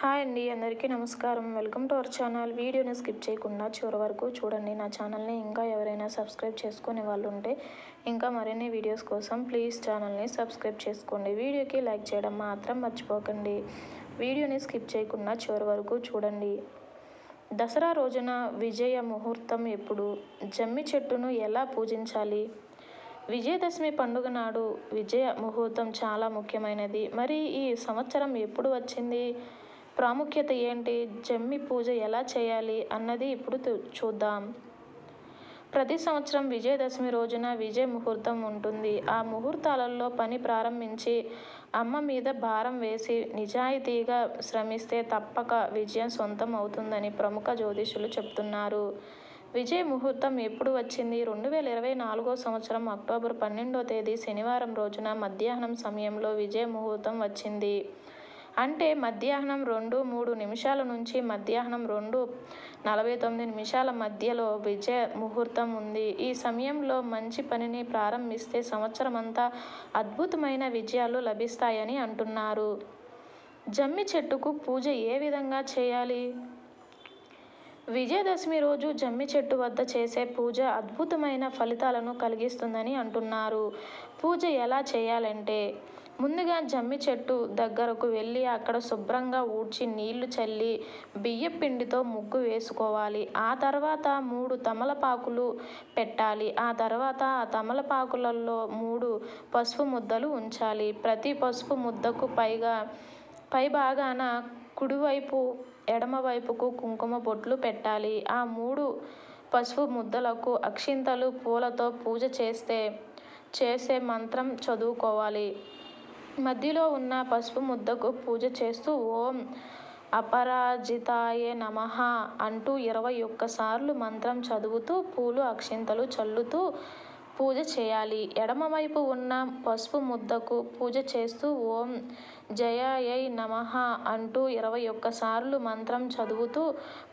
Hi అండి అందరికీ నమస్కారం. Welcome to our channel. వీడియోని స్కిప్ చేయకుండా చివరి వరకు చూడండి. నా ఛానల్ని ఇంకా ఎవరైనా సబ్స్క్రైబ్ చేసుకునే వాళ్ళు ఉంటే ఇంకా మరిన్ని వీడియోస్ కోసం ప్లీజ్ ఛానల్ని సబ్స్క్రైబ్ చేసుకోండి. వీడియోకి లైక్ చేయడం మాత్రం మర్చిపోకండి. వీడియోని స్కిప్ చేయకుండా చివరి వరకు చూడండి. దసరా రోజున విజయ ముహూర్తం ఎప్పుడు? జమ్మి చెట్టును ఎలా పూజించాలి? విజయదశమి పండుగ నాడు విజయ ముహూర్తం చాలా ముఖ్యమైనది. మరి ఈ సంవత్సరం ఎప్పుడు వచ్చింది? ప్రాముఖ్యత ఏంటి? జమ్మి పూజ ఎలా చేయాలి అన్నది ఇప్పుడు చూద్దాం. ప్రతి సంవత్సరం విజయదశమి రోజున విజయ ముహూర్తం ఉంటుంది. ఆ ముహూర్తాలలో పని ప్రారంభించి అమ్మ మీద భారం వేసి నిజాయితీగా శ్రమిస్తే తప్పక విజయం సొంతం అవుతుందని ప్రముఖ జ్యోతిషులు చెప్తున్నారు. విజయ ముహూర్తం ఎప్పుడు వచ్చింది? రెండు వేల ఇరవై నాలుగో సంవత్సరం అక్టోబర్ పన్నెండో తేదీ శనివారం రోజున మధ్యాహ్నం సమయంలో విజయ ముహూర్తం వచ్చింది. అంటే మధ్యాహ్నం రెండు మూడు నిమిషాల నుంచి మధ్యాహ్నం రెండు నలభై తొమ్మిది నిమిషాల మధ్యలో విజయ ముహూర్తం ఉంది. ఈ సమయంలో మంచి పనిని ప్రారంభిస్తే సంవత్సరం అంతా అద్భుతమైన విజయాలు లభిస్తాయని అంటున్నారు. జమ్మి చెట్టుకు పూజ ఏ విధంగా చేయాలి? విజయదశమి రోజు జమ్మి చెట్టు వద్ద చేసే పూజ అద్భుతమైన ఫలితాలను కలిగిస్తుందని అంటున్నారు. పూజ ఎలా చేయాలంటే ముందుగా జమ్మి చెట్టు దగ్గరకు వెళ్ళి అక్కడ శుభ్రంగా ఊడ్చి నీళ్ళు చల్లి బియ్య పిండితో ముగ్గు వేసుకోవాలి. ఆ తర్వాత మూడు తమలపాకులు పెట్టాలి. ఆ తర్వాత ఆ తమలపాకులలో మూడు పసుపు ముద్దలు ఉంచాలి. ప్రతి పసుపు ముద్దకు పైగా పై భాగాన కుడివైపు ఎడమవైపుకు కుంకుమ బొట్లు పెట్టాలి. ఆ మూడు పసుపు ముద్దలకు అక్షింతలు పూలతో పూజ చేస్తే చేసే మంత్రం చదువుకోవాలి. మధ్యలో ఉన్న పసుపు ముద్దకు పూజ చేస్తూ ఓం అపరాజితాయే నమ అంటూ ఇరవై ఒక్కసార్లు మంత్రం చదువుతూ పూలు అక్షింతలు చల్లుతూ పూజ చేయాలి. ఎడమవైపు ఉన్న పసుపు ముద్దకు పూజ చేస్తూ ఓం జయాయై నమ అంటూ ఇరవై ఒక్కసార్లు మంత్రం చదువుతూ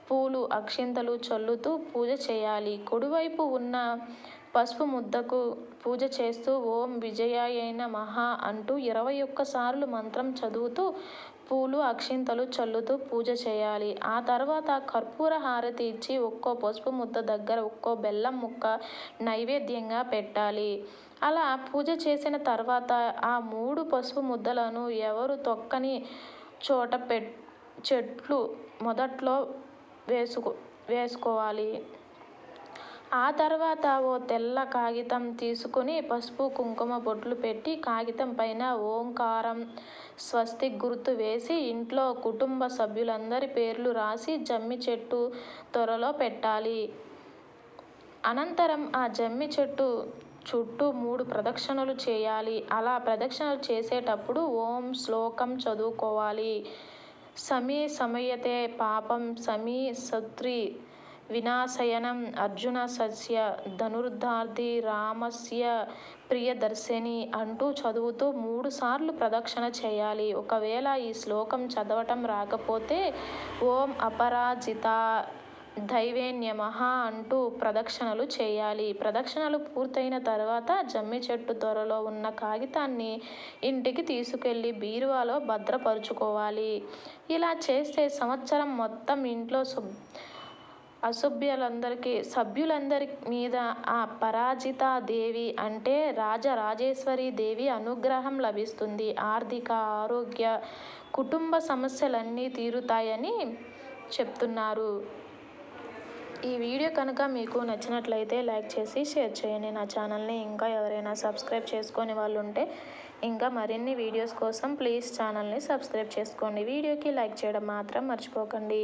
పూలు అక్షింతలు చల్లుతూ పూజ చేయాలి. కుడివైపు ఉన్న పసుపు ముద్దకు పూజ చేస్తూ ఓం విజయాయైన మహా అంటూ ఇరవై ఒక్కసార్లు మంత్రం చదువుతూ పూలు అక్షింతలు చల్లుతూ పూజ చేయాలి. ఆ తర్వాత కర్పూర హారతి ఇచ్చి ఒక్కో పసుపు ముద్ద దగ్గర ఒక్కో బెల్లం ముక్క నైవేద్యంగా పెట్టాలి. అలా పూజ చేసిన తర్వాత ఆ మూడు పసుపు ముద్దలను ఎవరు తొక్కని చోట పెట్ చెట్లు మొదట్లో వేసుకో వేసుకోవాలి. ఆ తర్వాత ఓ తెల్ల కాగితం తీసుకుని పసుపు కుంకుమ బొట్లు పెట్టి కాగితం పైన ఓంకారం స్వస్తి గుర్తు వేసి ఇంట్లో కుటుంబ సభ్యులందరి పేర్లు రాసి జమ్మి చెట్టు త్వరలో పెట్టాలి. అనంతరం ఆ జమ్మి చెట్టు చుట్టూ మూడు ప్రదక్షిణలు చేయాలి. అలా ప్రదక్షిణలు చేసేటప్పుడు ఓం శ్లోకం చదువుకోవాలి. సమీ సమయతే పాపం సమీ సత్రి వినాశయనం. అర్జున సస్య ధనుర్ధార్ది రామస్య ప్రియదర్శిని అంటూ చదువుతూ మూడు సార్లు ప్రదక్షిణ చేయాలి. ఒకవేళ ఈ శ్లోకం చదవటం రాకపోతే ఓం అపరాజిత దైవేన్యమః అంటూ ప్రదక్షిణలు చేయాలి. ప్రదక్షిణలు పూర్తయిన తర్వాత జమ్మి చెట్టు త్వరలో ఉన్న కాగితాన్ని ఇంటికి తీసుకెళ్ళి బీరువాలో భద్రపరుచుకోవాలి. ఇలా చేస్తే సంవత్సరం మొత్తం ఇంట్లో శుభ్ర అసభ్యులందరికీ సభ్యులందరి మీద ఆ పరాజిత దేవి అంటే రాజరాజేశ్వరి దేవి అనుగ్రహం లభిస్తుంది. ఆర్థిక ఆరోగ్య కుటుంబ సమస్యలన్నీ తీరుతాయని చెప్తున్నారు. ఈ వీడియో కనుక మీకు నచ్చినట్లయితే లైక్ చేసి షేర్ చేయండి. నా ఛానల్ని ఇంకా ఎవరైనా సబ్స్క్రైబ్ చేసుకొని వాళ్ళు ఉంటే ఇంకా మరిన్ని వీడియోస్ కోసం ప్లీజ్ ఛానల్ని సబ్స్క్రైబ్ చేసుకోండి. వీడియోకి లైక్ చేయడం మాత్రం మర్చిపోకండి.